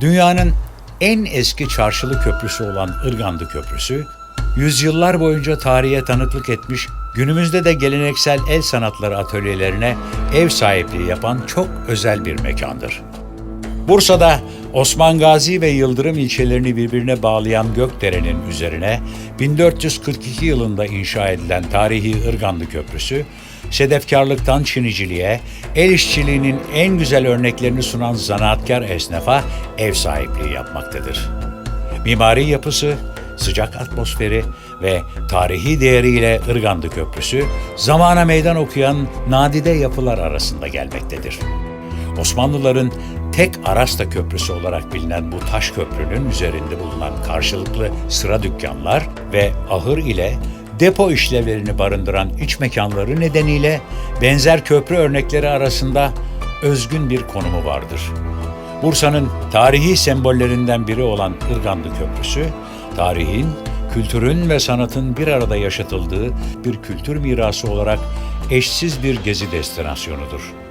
Dünyanın en eski çarşılı köprüsü olan Irgandı Köprüsü, yüzyıllar boyunca tarihe tanıklık etmiş, günümüzde de geleneksel el sanatları atölyelerine ev sahipliği yapan çok özel bir mekandır. Bursa'da Osman Gazi ve Yıldırım ilçelerini birbirine bağlayan Gökdere'nin üzerine 1442 yılında inşa edilen tarihi Irgandı Köprüsü, sedefkarlıktan çiniciliğe, el işçiliğinin en güzel örneklerini sunan zanaatkar esnafa ev sahipliği yapmaktadır. Mimari yapısı, sıcak atmosferi ve tarihi değeriyle Irgandı Köprüsü, zamana meydan okuyan nadide yapılar arasında gelmektedir. Osmanlıların tek Arasta Köprüsü olarak bilinen bu taş köprünün üzerinde bulunan karşılıklı sıra dükkanlar ve ahır ile depo işlevlerini barındıran iç mekanları nedeniyle benzer köprü örnekleri arasında özgün bir konumu vardır. Bursa'nın tarihi sembollerinden biri olan Irgandı Köprüsü, tarihin, kültürün ve sanatın bir arada yaşatıldığı bir kültür mirası olarak eşsiz bir gezi destinasyonudur.